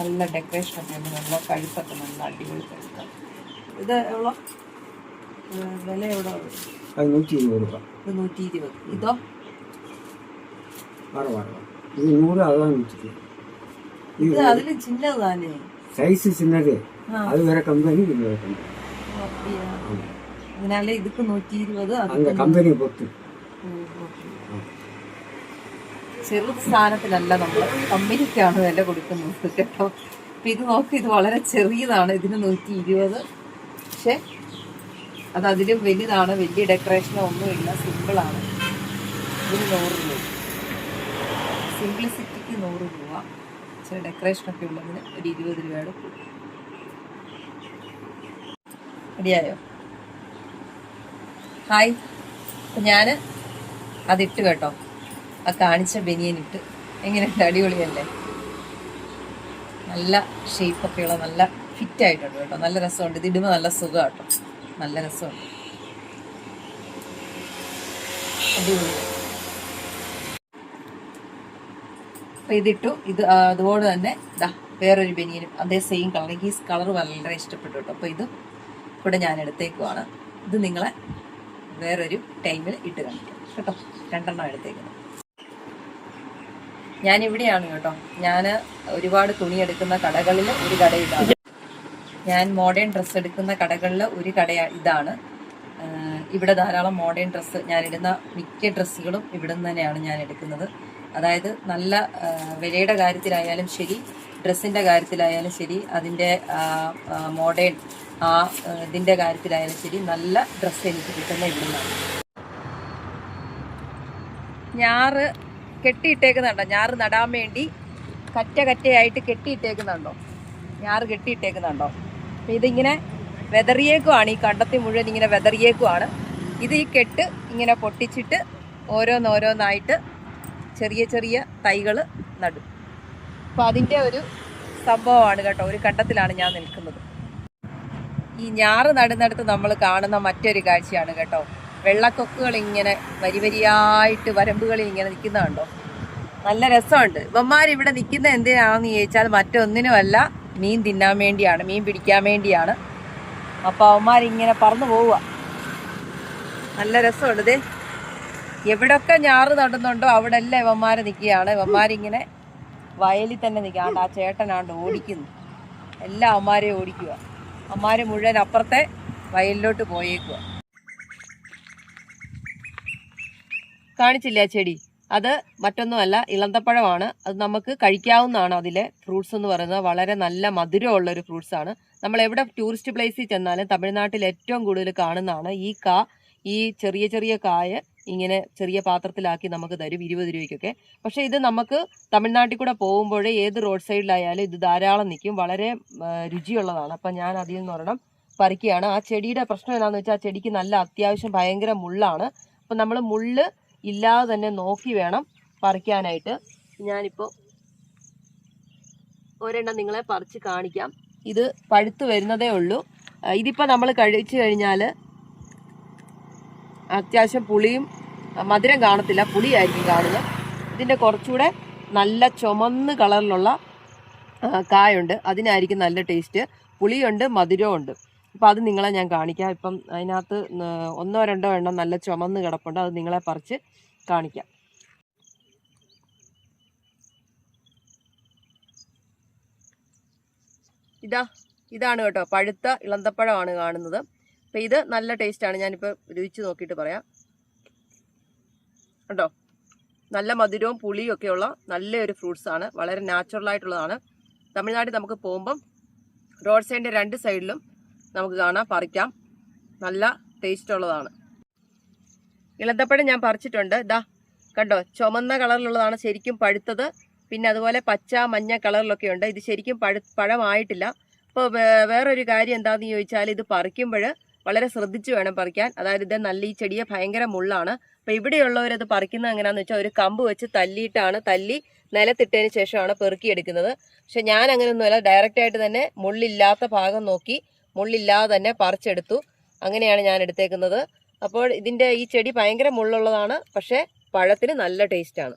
നല്ല ഡെക്കറേഷനൊക്കെ ഉണ്ട്. നല്ല കഴുത്തൊക്കെ നല്ല അടിപൊളി കഴുത്ത്. ഇത് എവളോ വില എവിടെ നൂറ്റി ഇരുപത് ഇതോ ഇത്? നൂറ് അതാണ് ഇത് അതിൽ ചിന്നതാണേ சைஸ் சின்னது அது வேற கம்பெனி இது ചെറു സ്ഥാനത്തിലല്ല നമ്മൾ കമ്പനിക്കാണ് വില കൊടുക്കുന്നത് കേട്ടോ. അപ്പം ഇത് നോക്കി ഇത് വളരെ ചെറിയതാണ്. ഇതിന് നൂറ്റി ഇരുപത്. പക്ഷെ അത് അതിലും വലുതാണ്. വലിയ ഡെക്കറേഷനോ ഒന്നുമില്ല. സിമ്പിളാണ്. ഇതിന് നൂറ് രൂപ. സിംപ്ലിസിറ്റിക്ക് നൂറ് രൂപ. പക്ഷേ ഡെക്കറേഷനൊക്കെ ഉള്ളതിന് ഒരു ഇരുപത് രൂപയുടെ റെഡിയായോ? ഹായ് ഞാൻ അതിട്ട് കേട്ടോ. ആ കാണിച്ച ബനിയനിട്ട് എങ്ങനെയുണ്ട് അടിപൊളിയല്ലേ? നല്ല ഷേപ്പൊക്കെയുള്ള നല്ല ഫിറ്റ് ആയിട്ടുണ്ട് കേട്ടോ. നല്ല രസമുണ്ട്. ഇത് ഇടുമ്പോൾ നല്ല സുഖം കേട്ടോ. നല്ല രസമുണ്ട്. അടിപൊളി. അപ്പൊ ഇതിട്ടു. ഇത് അതുപോലെ തന്നെ ഇതാ വേറൊരു ബനിയനും. അതേ സെയിം കളർ ഈ കളർ വളരെ ഇഷ്ടപ്പെട്ടു കേട്ടോ. അപ്പൊ ഇതും കൂടെ ഞാൻ എടുത്തേക്കുവാണ്. ഇത് നിങ്ങളെ വേറൊരു ടൈമിൽ ഇട്ട് കാണിക്കാം. കേട്ടോ? രണ്ടെണ്ണം എടുത്തേക്കുന്നത് ഞാൻ ഇവിടെയാണ് കേട്ടോ. ഞാൻ ഒരുപാട് തുണി എടുക്കുന്ന കടകളിൽ ഒരു കട ഇതാണ്. ഞാൻ മോഡേൺ ഡ്രസ്സ് എടുക്കുന്ന കടകളിൽ ഒരു കട ഇതാണ്. ഇവിടെ ധാരാളം മോഡേൺ ഡ്രസ്സ് ഞാൻ ഇടുന്ന മിക്ക ഡ്രസ്സുകളും ഇവിടെ നിന്ന് തന്നെയാണ് ഞാൻ എടുക്കുന്നത്. അതായത് നല്ല വിലയുടെ കാര്യത്തിലായാലും ശരി ഡ്രസ്സിന്റെ കാര്യത്തിലായാലും ശരി അതിന്റെ മോഡേൺ ആ ഇതിന്റെ കാര്യത്തിലായാലും ശരി നല്ല ഡ്രസ്സ് എനിക്ക് കിട്ടുന്ന ഇവിടെ ഞാറ് കെട്ടിയിട്ടേക്കുന്നുണ്ടോ? ഞാറ് നടാൻ വേണ്ടി കറ്റ കറ്റയായിട്ട് കെട്ടിയിട്ടേക്കുന്നുണ്ടോ? ഞാറ് കെട്ടിയിട്ടേക്കുന്നുണ്ടോ? അപ്പം ഇതിങ്ങനെ വെതറിയേക്കുവാണ്. ഈ കണ്ടത്തി മുഴുവൻ ഇങ്ങനെ വെതറിയേക്കുവാണ്. ഇത് ഈ കെട്ട് ഇങ്ങനെ പൊട്ടിച്ചിട്ട് ഓരോന്നോരോന്നായിട്ട് ചെറിയ ചെറിയ തൈകൾ നടും. അപ്പോൾ അതിന്റെ ഒരു സംഭവമാണ് കേട്ടോ. ഒരു കണ്ടത്തിലാണ് ഞാൻ നിൽക്കുന്നത്. ഈ ഞാറ് നടുന്നിടത്ത് നമ്മൾ കാണുന്ന മറ്റൊരു കാഴ്ചയാണ് കേട്ടോ. വെള്ളക്കൊക്കുകൾ ഇങ്ങനെ വരി വരിയായിട്ട് വരമ്പുകളിൽ ഇങ്ങനെ നിൽക്കുന്ന കണ്ടോ നല്ല രസമുണ്ട്. ഇവന്മാർ ഇവിടെ നിൽക്കുന്ന എന്തിനാണെന്ന് ചോദിച്ചാൽ മറ്റൊന്നിനുമല്ല മീൻ തിന്നാൻ വേണ്ടിയാണ് മീൻ പിടിക്കാൻ വേണ്ടിയാണ്. അപ്പോൾ അവന്മാർ ഇങ്ങനെ പറന്നു പോവുക. നല്ല രസമുണ്ട്. ഇതേ എവിടൊക്കെ ഞാറ് നടുന്നുണ്ടോ അവിടെ എല്ലാം ഇവന്മാർ നിൽക്കുകയാണ്. ഇവന്മാരിങ്ങനെ വയലിൽ തന്നെ നിൽക്കാണ്ട് ആ ചേട്ടനാണ്ട് ഓടിക്കുന്നു. എല്ലാ അമ്മമാരെയും ഓടിക്കുക. അവന്മാർ മുഴുവൻ അപ്പുറത്തെ വയലിലോട്ട് പോയേക്കുക. കാണിച്ചില്ലേ ചെടി? അത് മറ്റൊന്നുമല്ല ഇളന്തപ്പഴമാണ്. അത് നമുക്ക് കഴിക്കാവുന്നതാണ് അതിലെ ഫ്രൂട്ട്സ് എന്ന് പറയുന്നത്. വളരെ നല്ല മധുരമുള്ള ഒരു ഫ്രൂട്ട്സ് ആണ്. നമ്മൾ എവിടെ ടൂറിസ്റ്റ് പ്ലേസിൽ ചെന്നാലും തമിഴ്നാട്ടിൽ ഏറ്റവും കൂടുതൽ കാണുന്നതാണ് ഈ കാ ഈ ചെറിയ ചെറിയ കായ ഇങ്ങനെ ചെറിയ പാത്രത്തിലാക്കി നമുക്ക് തരും ഇരുപത് രൂപയ്ക്കൊക്കെ. പക്ഷേ ഇത് നമുക്ക് തമിഴ്നാട്ടിൽ കൂടെ പോകുമ്പോഴേ ഏത് റോഡ് സൈഡിലായാലും ഇത് ധാരാളം നിൽക്കും. വളരെ രുചിയുള്ളതാണ്. അപ്പം ഞാൻ അതിൽ നിന്ന് ഒരെണ്ണം പറിക്കുകയാണ്. ആ ചെടിയുടെ പ്രശ്നം എന്താണെന്ന് വെച്ചാൽ ആ ചെടിക്ക് നല്ല അത്യാവശ്യം ഭയങ്കര മുള്ളാണ്. അപ്പം നമ്മൾ മുള്ള് ഇല്ലാതെ തന്നെ നോക്കി വേണം പറിക്കാനായിട്ട്. ഞാനിപ്പോൾ ഒരെണ്ണം നിങ്ങളെ പറിച്ച് കാണിക്കാം. ഇത് പഴുത്ത് വരുന്നതേ ഉള്ളൂ. ഇതിപ്പോൾ നമ്മൾ കഴിച്ചു കഴിഞ്ഞാൽ അത്യാവശ്യം പുളിയും മധുരം കാണത്തില്ല. പുളിയായിരിക്കും കാണുന്നത്. ഇതിന്റെ കുറച്ചുകൂടെ നല്ല ചുമന്ന് കളറിലുള്ള കായുണ്ട്. അതിനായിരിക്കും നല്ല ടേസ്റ്റ്. പുളിയുണ്ട് മധുരമുണ്ട് അപ്പം അത് നിങ്ങളെ ഞാൻ കാണിക്കാം. ഇപ്പം അതിനകത്ത് ഒന്നോ രണ്ടോ എണ്ണം നല്ല ചുമന്ന് കിടപ്പുണ്ട്. അത് നിങ്ങളെ പറിച്ച് കാണിക്കാം. ഇതാ ഇതാണ് കേട്ടോ. പഴുത്ത ഇളന്തപ്പഴമാണ് കാണുന്നത്. അപ്പം ഇത് നല്ല ടേസ്റ്റാണ് ഞാനിപ്പോൾ രുചിച്ച് നോക്കിയിട്ട് പറയാം. കേട്ടോ നല്ല മധുരവും പുളിയും ഒക്കെയുള്ള നല്ലൊരു ഫ്രൂട്ട്സാണ് വളരെ നാച്ചുറൽ ആയിട്ടുള്ളതാണ്. തമിഴ്നാട്ടിൽ നമുക്ക് പോകുമ്പം റോഡ് സൈഡിന്റെ രണ്ട് സൈഡിലും നമുക്ക് കാണാം പറിക്കാം. നല്ല ടേസ്റ്റ് ഉള്ളതാണ്. ഇളന്തപ്പഴം ഞാൻ പറിച്ചിട്ടുണ്ട്. ഇതാ കണ്ടോ? ചുമന്ന കളറിലുള്ളതാണ് ശരിക്കും പഴുത്തത്. പിന്നെ അതുപോലെ പച്ച മഞ്ഞ കളറിലൊക്കെ ഉണ്ട്. ഇത് ശരിക്കും പഴു പഴമായിട്ടില്ല. അപ്പോൾ വേറൊരു കാര്യം എന്താണെന്ന് ചോദിച്ചാൽ ഇത് പറിക്കുമ്പോൾ വളരെ ശ്രദ്ധിച്ച് വേണം പറിക്കാൻ. അതായത് ഇത് നല്ല ഈ ചെടിയെ ഭയങ്കര മുള്ളാണ്. അപ്പോൾ ഇവിടെയുള്ളവരത് പറിക്കുന്നത് എങ്ങനെയാണെന്ന് വെച്ചാൽ ഒരു കമ്പ് വെച്ച് തല്ലിയിട്ടാണ് തല്ലി നിലത്തിട്ടതിന് ശേഷമാണ് പെറുക്കിയെടുക്കുന്നത്. പക്ഷെ ഞാൻ അങ്ങനെയൊന്നുമല്ല. ഡയറക്റ്റായിട്ട് തന്നെ മുള്ളില്ലാത്ത ഭാഗം നോക്കി മുള്ളില്ലാതെ തന്നെ പറിച്ചെടുത്തു. അങ്ങനെയാണ് ഞാൻ എടുത്തേക്കുന്നത്. അപ്പോൾ ഇതിന്റെ ഈ ചെടി ഭയങ്കര മുള്ളുള്ളതാണ്. പക്ഷേ പഴത്തിന് നല്ല ടേസ്റ്റാണ്